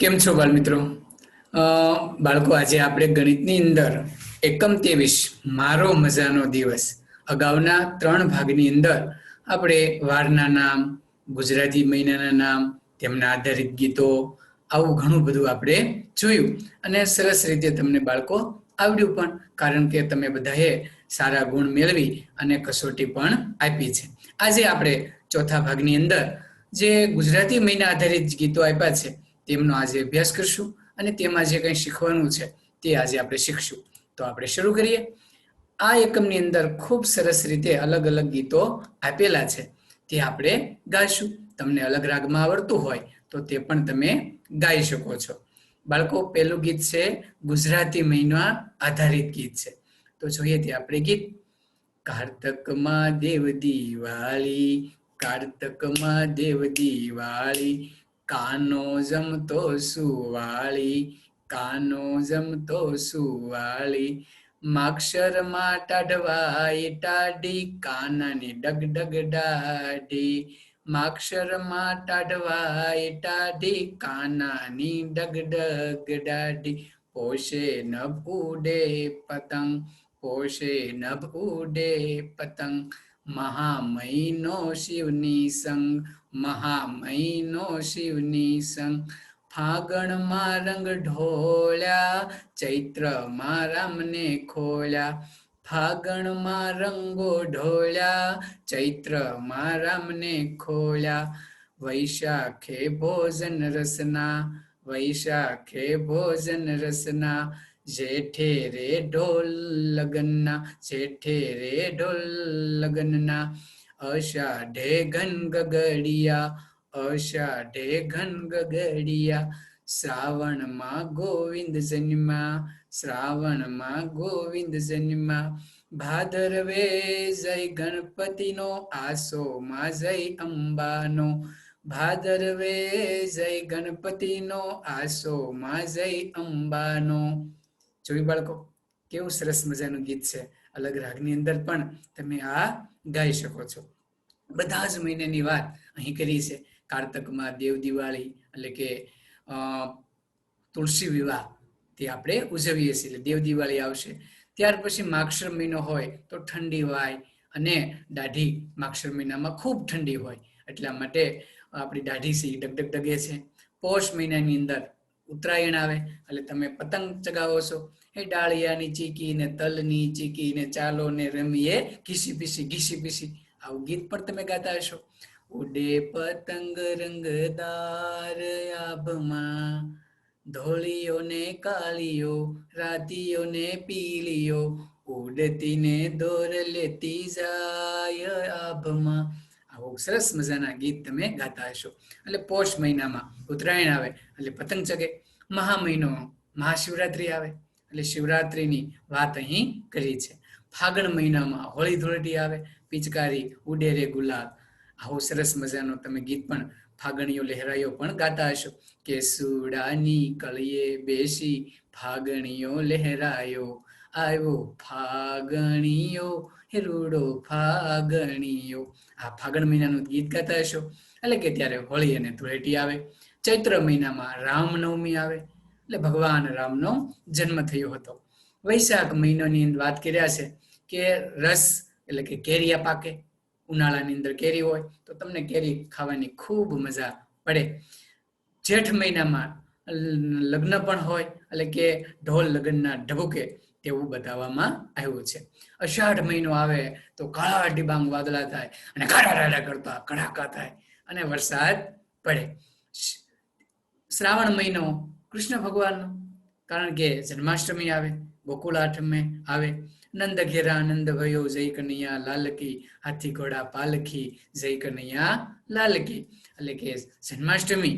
કેમ છો બાળ મિત્રો બાળકો, આજે આપણે ગણિતની અંદર એકમ ત્રેવીસ, મારો મજાનો દિવસ. અગાઉના ત્રણ ભાગની અંદર આપણે વારના નામ, ગુજરાતી મહિનાના નામ, તેમના આધારિત ગીતો, આવું ઘણું બધું આપણે જોયું. અને સરસ રીતે તમને બાળકો આવડ્યું પણ, કારણ કે તમે બધાએ સારા ગુણ મેળવી અને કસોટી પણ આપી છે. આજે આપણે ચોથા ભાગની અંદર જે ગુજરાતી મહિના આધારિત ગીતો આપ્યા છે તેમનો આજે અભ્યાસ કરશું અને તેમાં જે કંઈ શીખવાનું છે તે આજે આપણે શીખશું. તો આપણે શરૂ કરીએ. આ એકમની અંદર ખૂબ સરસ રીતે અલગ અલગ ગીતો આપેલા છે. તે આપણે ગાઈશું. તમને અલગ રાગમાં આવડતું હોય તો તે પણ તમે ગાઈ શકો છો. બાળકો, પહેલું ગીત છે ગુજરાતી મહિના આધારિત ગીત છે. તો જોઈએ તે આપણે ગીત. કાર્તકમાં દેવ દિવાળી, કારતકમાં દેવ દિવાળી કાનો જમતો સુવાળી કાનો જમતો સુવાળી. માક્ષરમાં ટાઢવાઈ ટાઢી, કાનાની ડગ ડગ ડાઢી. માક્ષરમાં ટાઢવાઈ ટાઢી, કાનાની ડગ ડગ ડાઢી. પોષે નભ ઉડે પતંગ, પોષે નભ ઉડે પતંગ. મહામહિનો શિવની સંગ, મહામહિનો શિવની સંગ. ફાગણમાં રંગ ઢોળ્યા, ચૈત્રમાં રામને ખોલ્યા ફાગણમાં રંગો ઢોળ્યા, ચૈત્રમાં રામને ખોલ્યા વૈશાખે ભોજન રસના, વૈશાખે ભોજન રસના. જેઠે રે ઢોલ લગનના, જેઠે રે ઢોલ લગનના. અષાઢે ઘન ગગડિયા, અષાઢે ઘન ગગડિયા. શ્રાવણમાં ગોવિંદ જન્મા, શ્રાવણમાં ગોવિંદ જન્મા. ભાદરવે જય ગણપતિનો, આસોમાં જય અંબાનો. ભાદરવે જય ગણપતિનો, આસોમાં જય અંબાનો. જોયું બાળકો? કેવું સરસ મજાનું ગીત છે. અલગ રાગની અંદર પણ તમે આ ગાઈ શકો છો. બધા જ મહિનાની વાત અહીં કરી છે. કારતકમાં દેવ દિવાળી એટલે કે તુલસી વિવાહ તે આપણે ઉજવીએ છીએ. એટલે દેવ દિવાળી આવશે. ત્યાર પછી માક્ષર મહિનો હોય તો ઠંડી વાય અને દાઢી માક્ષર મહિનામાં ખૂબ ઠંડી હોય. એટલા માટે આપણી દાઢી સી ડગડગ ડગે છે. પોષ મહિનાની અંદર ઉત્તરાયણ આવે, એટલે તમે પતંગ ચગાવો છો. એ ડાળિયાની ચીકી ને તલની ચીકી ને ચાલો ને રમીએ ઘીસી પીસી ઘીસી પીસી. આવું ગીત પણ તમે ગાતા હશો. ઉડે પતંગ રંગદાર આભમાં ધોળીઓ ને કાળીઓ રાતીઓ ને પીલીઓ ઉડતી ને દોર લેતી જાય આભમાં. આવું સરસ મજાના ગીત તમે ગાતા હશો. એટલે પોષ મહિનામાં ઉત્તરાયણ આવે, એટલે પતંગ ચગે મહા મહિનો મહાશિવરાત્રી આવે, એટલે શિવરાત્રીની વાત અહીં કરી છે. ફાગણ મહિનામાં હોળી ધૂળેટી આવે, પિચકારી ઉડે રે ગુલાબ, આવું સરસ મજાનો તમે ગીત પણ ફાગણીઓ લહેરાયો પણ ગાતા હશો. કે સુડાની કળીએ બેસી ફાગણીઓ લહેરાયો આવ્યો ફાગણીઓ રૂડો ફાગણીઓ આ ફાગણ મહિનાનું ગીત ગાતા હશો. એટલે કે ત્યારે હોળી અને ધૂળેટી આવે. ચૈત્ર મહિનામાં રામનવમી આવે. એટલે ભગવાન રામનો જન્મ થયો હતો. વૈશાખ મહિનાની વાત કર્યા છે કે રસ એટલે કે કેરીયા પાકે. ઉનાળાની અંદર કેરી હોય તો તમને કેરી ખાવાની ખૂબ મજા પડે. જેઠ મહિનામાં લગ્ન પણ હોય. એટલે કે ઢોલ લગ્નના ઢબુકે તેવું બતાવવામાં આવ્યું છે. અષાઢ મહિનો આવે તો કાળા ડિબાંગ વાદળા થાય અને કાળા કરતા કડાકા થાય અને વરસાદ પડે. શ્રાવણ મહિનો કૃષ્ણ ભગવાનનો, કારણ કે જન્માષ્ટમી આવે ગોકુળ આઠમે આવે, નંદ ઘેરા નંદ ભયો, જય કનૈયા લાલકી, હાથી ઘોડા પાલખી, જય કનૈયા લાલકી. એટલે કે જન્માષ્ટમી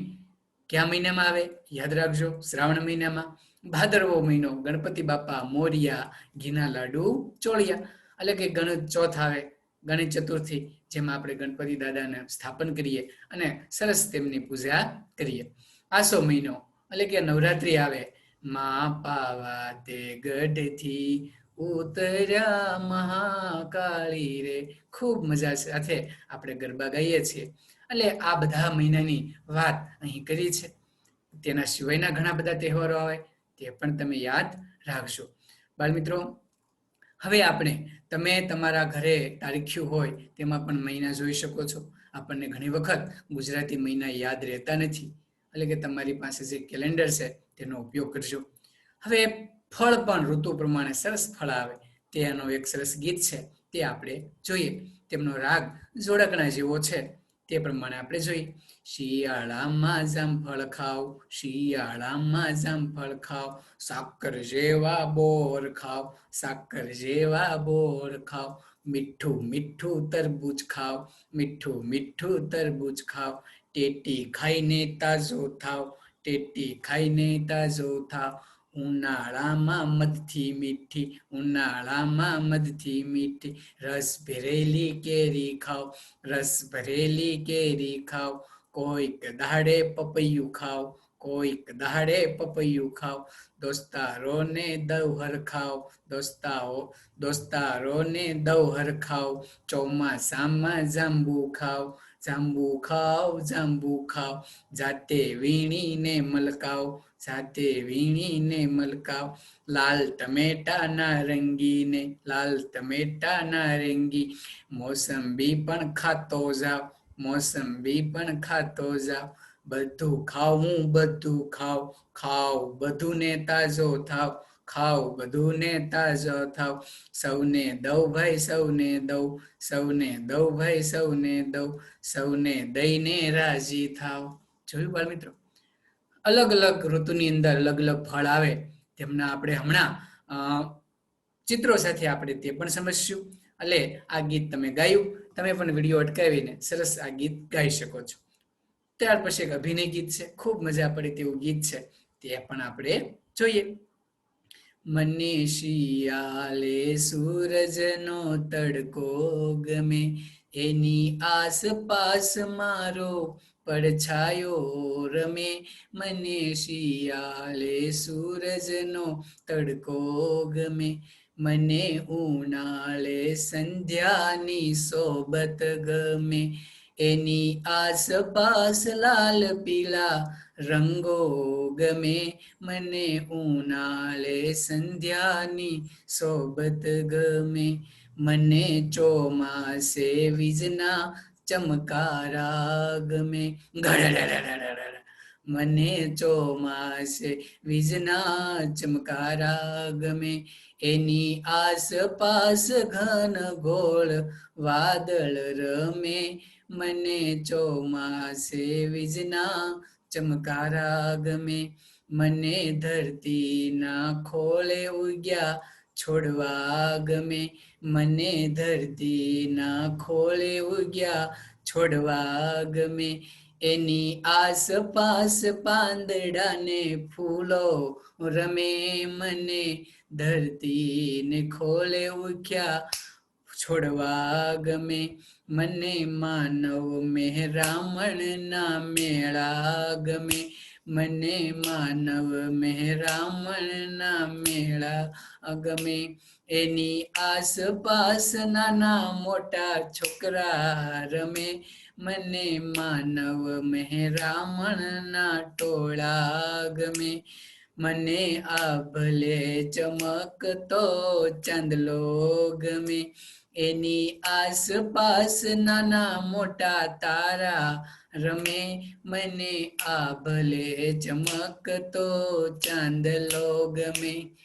કયા મહિનામાં આવે? યાદ રાખજો, શ્રાવણ મહિનામાં. ભાદરવો મહિનો, ગણપતિ બાપા, મોરિયા, ઘીના લાડુ, ચોળિયા. એટલે કે ગણેશ ચોથ આવે, ગણેશ ચતુર્થી, જેમાં આપણે ગણપતિ દાદાને સ્થાપન કરીએ અને સરસ તેમની પૂજા કરીએ. આસો મહિનો, એટલે કે નવરાત્રિ આવે, મા પાવા તે ગઢથી ઉતર્યા મહાકાળી રે. ખૂબ મજા સાથે આપણે ગરબા ગાઈએ છીએ. એટલે આ બધા મહિનાની વાત અહીં કરી છે. તેના સિવાયના ઘણા બધા તહેવારો આવે. તે પણ તમે યાદ રાખજો. બાળમિત્રો, હવે આપણે, તમે તમારા ઘરે તારીખ્યું હોય, તેમાં પણ મહિના જોઈ શકો છો. આપણને ઘણી વખત ગુજરાતી મહિના યાદ રહેતા નથી. એટલે કે તમારી પાસે જે કેલેન્ડર છે, તેનો ઉપયોગ કરજો. હવે ફળ પણ ઋતુ પ્રમાણે સરસ ફળ આવે. તેનો એક સરસ ગીત છે, તે આપણે જોઈએ. તેમનો રાગ જોડકણા જેવો છે. તે પ્રમાણે આપણે જોઈએ. શિયાળામાં જામફળ ખાવ શિયાળામાં જામફળ ખાવ સાકર જેવા બોર ખાવ સાકર જેવા બોર ખાવ મીઠું મીઠું તરબૂચ ખાવ મીઠું મીઠું તરબૂચ ખાવ ટેટી ખાઈને તાજો થાવ ટેટી ખાઈને તાજો થાવ ઉનાળામાં મધથી મીઠી ઉનાળામાં મધથી મીઠી. રસ ભરેલી કેરી ખાવ રસ ભરેલી કેરી ખાવ કોઈક દાડે પપૈયું ખાવ કોઈક દાડે પપૈયું ખાવ દોસ્તારોને દવહર ખાવ દોસ્તાઓ, દોસ્તારોને દવહર ખાવ ચોમાસામાં જાંબુ ખાવ જાંબુ ખાવ જાંબુ ખાવ જાતે વીણીને મલકાવ જાતે વીણીને મલકાવ લાલ ટમેટા નારંગીને લાલ ટમેટા નારંગી મોસંબી પણ ખાતો જાવ મોસંબી પણ ખાતો જાવ બધું ખાવ બધું ખાવ ખાવ બધું ને તાજો થાવ. ખાવ બધું ને તાજો થાવ. સૌને દઉં ભાઈ, સૌને દઉં. સૌને દઉં ભાઈ, સૌને દઉં. સૌને દઈને રાજી થાવ. જોયું બાળ મિત્રો? અલગ અલગ ઋતુની અંદર અલગ અલગ ફળ આવે. તેમના આપણે હમણાં ચિત્રો સાથે આપણે તે પણ સમજશું. એટલે આ ગીત તમે ગાયું. તમે પણ વીડિયો અટકાવીને સરસ આ ગીત ગાઈ શકો છો. ત્યાર પછી એક અભિનય ગીત છે. ખૂબ મજા પડે તેવું ગીત છે. તે પણ આપણે જોઈએ. મને શિયાળે સૂરજનો તડકો ગમે એની આસપાસ મારો પડછાયો રમે. મને શિયાળે સૂરજનો તડકો ગમે, મને ઉનાળે સંધ્યાની સોબત ગમે. એની આસપાસ લાલ પીલા રંગો ગમે મને ઉનાળે સંધ્યાની સોબત ગમે મને ચોમાસે વીજના ચમકારા ગમે મને ચોમાસે વીજના ચમકારા ગમે એની આસપાસ ઘન ગોળ વાદળ રમે મને ચોમાસે વીજના ચમકારા ગમે મને ધરતીના ખોલે ઉગ્યા છોડવા ગમે મને ધરતીના ખોલે ઉગ્યા છોડવા ગમે એની આસપાસ પાંદડાને ફૂલો રમે મને ધરતીને ખોલે ઉગ્યા છોડવા ગમે મને માનવ મહેરામણ ના મેળા ગમે મને માનવ મહેરામણ ના મેળા ગમે એની આસપાસ નાના મોટા છોકરા રમે. મને માનવ મહેરામણ ના ટોળા ગમે મને આ ભલે ચમકતો ચાંદલો ગમે. એની આસપાસ નાના મોટા તારા રમે, મને આ ભલે ચમકતો ચાંદલો ગમે.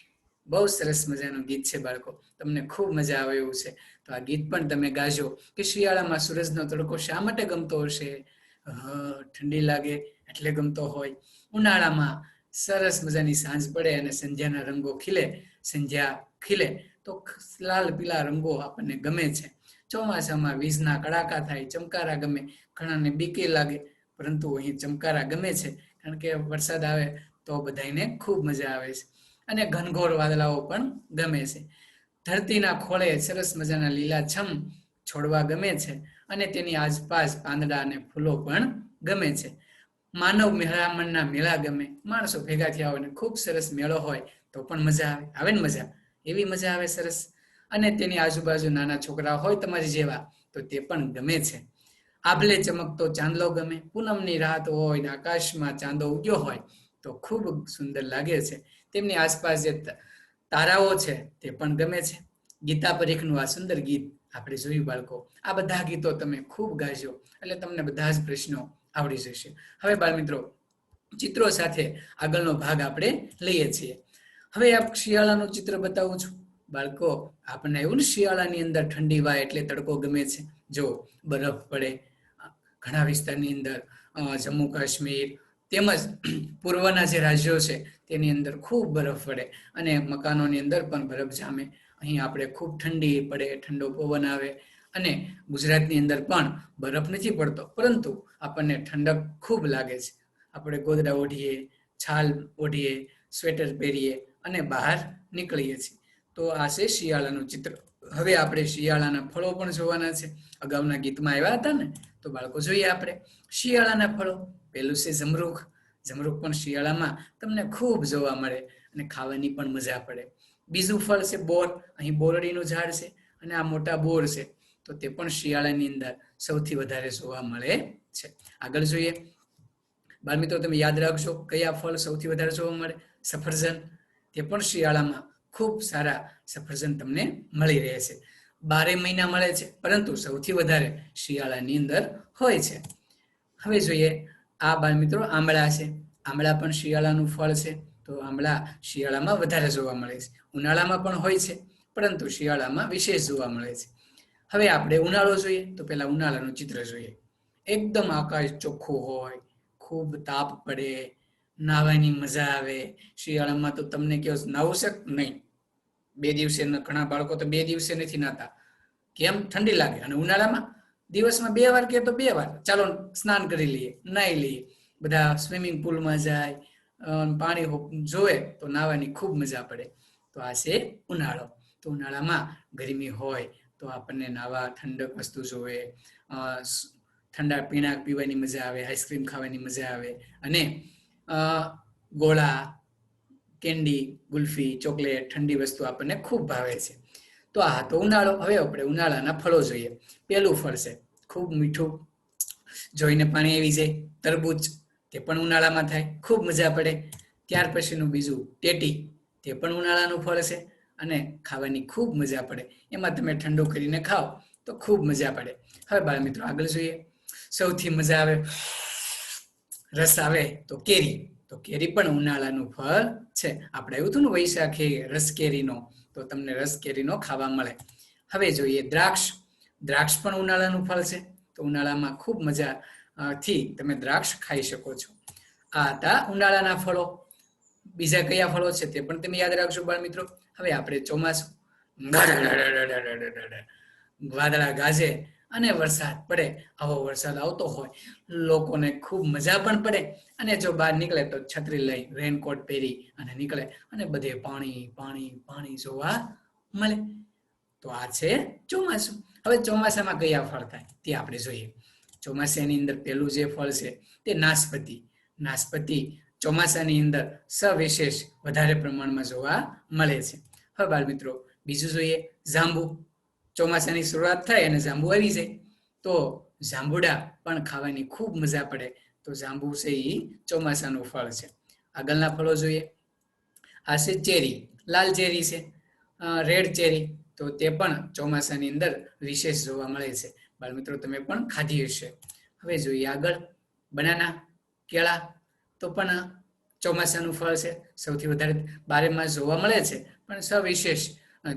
બહુ સરસ મજાનું ગીત છે બાળકો. તમને ખૂબ મજા આવે એવું છે. તો આ ગીત પણ તમે ગાજો. કે શિયાળામાં સૂરજનો તડકો શા માટે ગમતો હશે? ઠંડી લાગે એટલે ગમતો હોય. ઉનાળામાં સરસ મજાની સાંજ પડે અને સંધ્યાના રંગો ખીલે, સંધ્યા ખીલે. તો લાલ પીલા રંગો આપણને ગમે છે. ચોમાસામાં વીજના કડાકા થાય, ચમકારા ગમે, ઘણાને બીકે લાગે, પરંતુ અહીં ચમકારા ગમે છે, કારણ કે વરસાદ આવે તો બધાને ખૂબ મજા આવે છે. અને ઘનઘોર વાદળાઓ પણ ગમે છે. ધરતીના ખોળે સરસ મજાના લીલાછમ છોડવા ગમે છે અને તેની આસપાસ પાંદડા અને ફૂલો પણ ગમે છે. માનવ મેળામણના મેળા ગમે, માણસો ભેગા થયા હોય ને ખૂબ સરસ મેળો હોય તો પણ મજા આવે આવે ને મજા? એવી મજા આવે સરસ. અને તેની આજુબાજુ નાના છોકરા હોય તમારી જેવા, તો તે પણ ગમે છે. આભલે ચમકતો ચાંદલો ગમે, પૂનમની રાત હોય ને આકાશમાં ચાંદો ઉગ્યો હોય, તો ખૂબ સુંદર લાગે છે. તેમની આસપાસ જે તારાઓ છે, તે પણ ગમે છે. ગીતા પરીખનું આ સુંદર ગીત આપણે જોયું બાળકો. આ બધા ગીતો તમે ખૂબ ગાજો, એટલે તમને બધા જ પ્રશ્નો આવડી જશે. હવે બાળ મિત્રો ચિત્રો સાથે આગળનો ભાગ આપણે લઈએ છીએ. હવે આપ શિયાળાનું ચિત્ર બતાવું છું. બાળકો, આપણને એવું ને શિયાળાની અંદર ઠંડી વાય એટલે તડકો ગમે છે. જો, બરફ પડે ઘણા વિસ્તારની અંદર જમ્મુ કાશ્મીર તેમજ પૂર્વના જે રાજ્યો છે, તેની અંદર ખૂબ બરફ પડે અને મકાનોની અંદર પણ બરફ જામે. અહીં આપણે ખૂબ ઠંડી પડે, ઠંડો પવન આવે અને ગુજરાતની અંદર પણ બરફ નથી પડતો, પરંતુ આપણને ઠંડક ખૂબ લાગે છે. આપણે ગોદડા ઓઢીએ, છાલ ઓઢીએ, સ્વેટર પહેરીએ અને બહાર નીકળીએ છીએ. તો આ છે શિયાળાનું ચિત્ર. હવે આપણે શિયાળાના ફળો પણ જોવાના છે. અગાઉના ગીતમાં આવ્યા હતા ને, તો બાળકો જોઈએ આપણે. શિયાળાના ફળો. પહેલું છે જમરૂખ. જમરૂખ પણ શિયાળામાં તમને ખૂબ જોવા મળે અને ખાવાની પણ મજા પડે. બીજું ફળ છે બોર. અહીં બોરડીનું ઝાડ છે અને આ મોટા બોર છે. તો તે પણ શિયાળાની અંદર સૌથી વધારે જોવા મળે છે. આગળ જોઈએ. બાળ મિત્રો તમે યાદ રાખજો કયા ફળ સૌથી વધારે જોવા મળે? સફરજન. તે પણ શિયાળામાં ખૂબ સારા સફરજન તમને મળી રહે છે. બારે મહિના મળે છે, પરંતુ સૌથી વધારે શિયાળાની અંદર હોય છે. હવે જોઈએ, આ બાળ મિત્રો આંબળા છે. આંબળા પણ શિયાળાનું ફળ છે, તો આંબળા શિયાળામાં વધારે જોવા મળે છે. ઉનાળામાં પણ હોય છે, પરંતુ શિયાળામાં વિશેષ જોવા મળે છે. હવે આપણે ઉનાળો જોઈએ, તો પહેલા ઉનાળાનું ચિત્ર જોઈએ. એકદમ આકાશ ચોખ્ખું હોય, ખૂબ તાપ પડે નાહવાની મજા આવે. શિયાળામાં તો તમને કહો નાવું છે? નહીં. બે દિવસે ઘણા બાળકો તો બે દિવસે નથી નાતા કેમ? ઠંડી લાગે. અને ઉનાળામાં દિવસમાં બે વાર કે તો બે વાર. ચાલો સ્નાન કરી લઈએ, નાહી લઈએ. બધા સ્વિમિંગ પુલમાં જાય પાણી જોવે તો નાહવાની ખૂબ મજા પડે. તો આ છે ઉનાળો. તો ઉનાળામાં ગરમી હોય તો આપણને નાવા ઠંડક વસ્તુ જોવે. ઠંડા પીણા પીવાની મજા આવે, આઈસ્ક્રીમ ખાવાની મજા આવે. અને ગોળા, કેન્ડી, ગુલ્ફી, ચોકલેટ, ઠંડી વસ્તુ આપણને ખૂબ ભાવે છે. તો આ તો ઉનાળો. હવે આપણે ઉનાળાના ફળો જોઈએ. પહેલું ફળ છે, ખૂબ મીઠું, જોઈને પાણી આવી જાય, તરબૂચ, તે પણ ઉનાળામાં થાય, ખૂબ મજા પડે. ત્યાર પછીનું બીજું ટેટી, તે પણ ઉનાળાનું ફળ છે અને ખાવાની ખૂબ મજા પડે. એમાં તમે ઠંડુ કરીને ખાઓ તો ખૂબ મજા પડે. હવે બાળ મિત્રો આગળ જોઈએ. સૌથી મજા આવે. રસ આવે તો કેરી. તો કેરી પણ ઉનાળાનું ફળ છે. આપણે આવ્યું હતું ને વૈશાખી રસ કેરીનો તો તમને રસ કેરીનો ખાવા મળે. હવે જોઈએ દ્રાક્ષ. દ્રાક્ષ પણ ઉનાળાનું ફળ છે. તો ઉનાળામાં ખૂબ મજા થી તમે દ્રાક્ષ ખાઈ શકો છો. આ હતા ઉનાળાના ફળો. બીજા કયા ફળો છે તે પણ તમે યાદ રાખજો બાળ મિત્રો હવે આપણે ચોમાસું. વાદળા ગાજે. અને વરસાદ પડે. આવો વરસાદ આવતો હોય, લોકોને ખૂબ મજા પણ પડે. અને જો બહાર નીકળે તો છત્રી લઈ રેનકોટ પહેરી અને નીકળે અને બધે પાણી પાણી પાણી જોવા મળે. તો આ છે ચોમાસું. હવે ચોમાસામાં કયા ફળ થાય તે આપણે જોઈએ. ચોમાસાની અંદર પહેલું જે ફળ છે તે નાશપતિ. નાશપતિ ચોમાસાની અંદર સવિશેષ વધારે પ્રમાણમાં જોવા મળે છે. હવે બાળ મિત્રો બીજું જોઈએ, જાંબુ. ચોમાસાની શરૂઆત થાય અને જાંબુ આવી જાય. તો જાંબુડા પણ ખાવાની ખૂબ મજા પડે. તો જાંબુ છે એ ચોમાસાનું ફળ છે. આગળના ફળો જોઈએ. આ છે ચેરી. લાલ ચેરી છે. Red cherry. તો તે પણ ચોમાસાની અંદર વિશેષ જોવા મળે છે. બાળમિત્રો, તમે પણ ખાધી હશે. હવે જોઈએ આગળ. બનાના, કેળા તો પણ ચોમાસાનું ફળ છે. સૌથી વધારે બારેમાં જોવા મળે છે. પણ સવિશેષ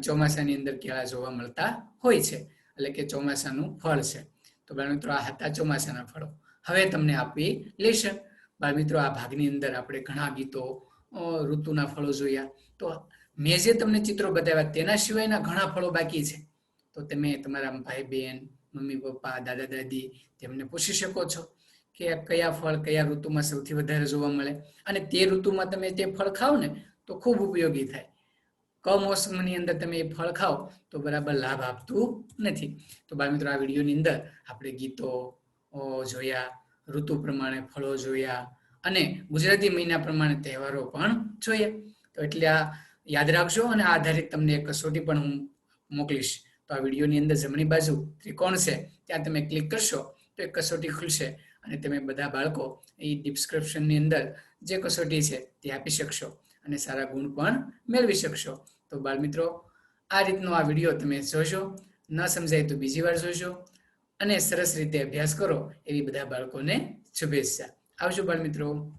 ચોમાસાની અંદર કેળા જોવા મળતા હોય છે, એટલે કે ચોમાસાનું ફળ છે. તો બાળ મિત્રો, આ હતા ચોમાસાના ફળો. હવે તમને આપી લેશન બાળ મિત્રો, આ ભાગની અંદર આપણે ઘણા ગીતો ઋતુના ફળો જોયા. તો મેં જે તમને ચિત્રો બતાવ્યા તેના સિવાયના ઘણા ફળો બાકી છે. તો તમે તમારા ભાઈ બહેન મમ્મી પપ્પા દાદા દાદી તેમને પૂછી શકો છો કે કયા ફળ કયા ઋતુમાં સૌથી વધારે જોવા મળે. અને તે ઋતુમાં તમે તે ફળ ખાઓ ને, તો ખૂબ ઉપયોગી થાય. કમોસમની અંદર તમે એ ફળ ખાઓ, તો બરાબર લાભ આપતું નથી. તો બાળ મિત્રો, આ વિડીયોની અંદર આપણે ગીતો જોયા, ઋતુ પ્રમાણે ફળો જોયા અને ગુજરાતી મહિના પ્રમાણે તહેવારો પણ જોયા. તો એટલે આ યાદ રાખજો અને આધારિત તમને એક કસોટી પણ હું મોકલીશ. તો આ વિડીયોની અંદર જમણી બાજુ ત્રિકોણ છે, ત્યાં તમે ક્લિક કરશો, તો એક કસોટી ખુલશે અને તમે બધા બાળકો એ ડિસ્ક્રિપ્શનની અંદર જે કસોટી છે તે આપી શકશો અને સારા ગુણ પણ મેળવી શકશો. તો બાળમિત્રો આ રીતનો આ વીડિયો તમે જોશો. ન સમજાય તો બીજી વાર જોશો. અને સરસ રીતે અભ્યાસ કરો એવી બધા બાળકોને શુભેચ્છા. આવજો બાળમિત્રો